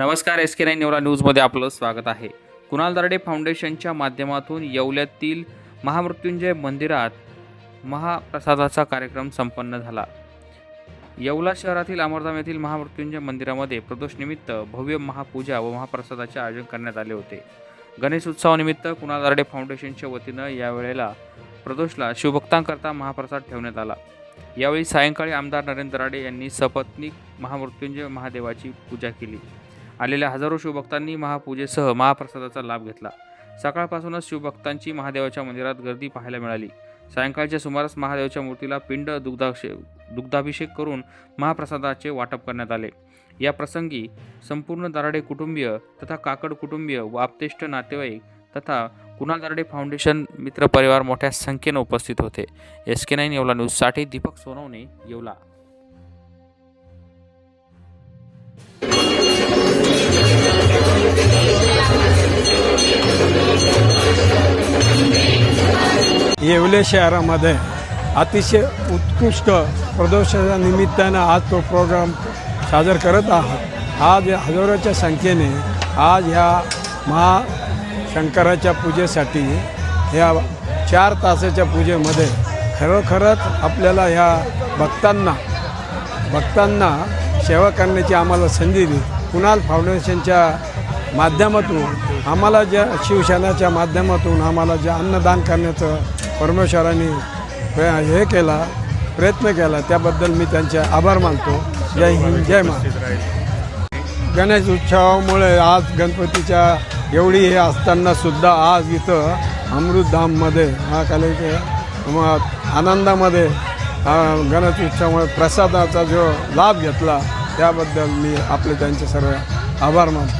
नमस्कार S K nine Neora न्यूजमध्ये आपलं स्वागत आहे. कुणाल दर्डे फाउंडेशनच्या माध्यमातून येवल्यातील महामृत्युंजय मंदिरात महाप्रसादाचा कार्यक्रम संपन्न झाला. येवला शहरातील अमरधाम येथील महामृत्युंजय मंदिरामध्ये प्रदोषनिमित्त भव्य महापूजा व महाप्रसादाचे आयोजन करण्यात आले होते. गणेश उत्सवानिमित्त कुणाल दर्डे फाउंडेशनच्या वतीनं यावेळेला प्रदोषला शिवभक्तांकरता महाप्रसाद ठेवण्यात आला. यावेळी सायंकाळी आमदार नरेंद्र राडे यांनी सपत्नीक महामृत्युंजय महादेवाची पूजा केली. आलेल्या हजारो शिवभक्तांनी महापूजेसह महाप्रसादाचा लाभ घेतला. सकाळपासूनच शिवभक्तांची महादेवाच्या मंदिरात गर्दी पाहायला मिळाली. सायंकाळच्या सुमारास महादेवाच्या मूर्तीला पिंड दुग्धाशे दुग्धाभिषेक करून महाप्रसादाचे वाटप करण्यात आले. या प्रसंगी संपूर्ण दराडे कुटुंबीय तथा काकड कुटुंबीय व आपतेष्ट नातेवाईक तथा कुणाल दराडे फाउंडेशन मित्र परिवार मोठ्या संख्येनं उपस्थित होते. एस के नाईन येवला न्यूजसाठी दीपक सोनवणे येवला. येवले शहरामध्ये अतिशय उत्कृष्ट प्रदोषाच्या निमित्तानं आज तो प्रोग्राम सादर करत आहात. आज या हजारोच्या संख्येने आज ह्या महाशंकराच्या पूजेसाठी ह्या चार तासाच्या पूजेमध्ये खरोखरच आपल्याला ह्या भक्तांना भक्तांना सेवा करण्याची आम्हाला संधी दिली. कुणाल फाउंडेशनच्या माध्यमातून आम्हाला ज्या शिवसेनाच्या माध्यमातून आम्हाला जे अन्नदान करण्याचं परमेश्वराने हे केला प्रयत्न केला त्याबद्दल मी त्यांचे आभार मानतो. जय हिंद जय महाराज गणेश उत्सवामुळे आज गणपतीच्या एवढी हे असताना सुद्धा आज इथं अमृतधाममध्ये महाकालेचे मग आनंदामध्ये गणेश उत्सवामुळे प्रसादाचा जो लाभ घेतला त्याबद्दल मी आपले त्यांचे सर्व आभार मानतो.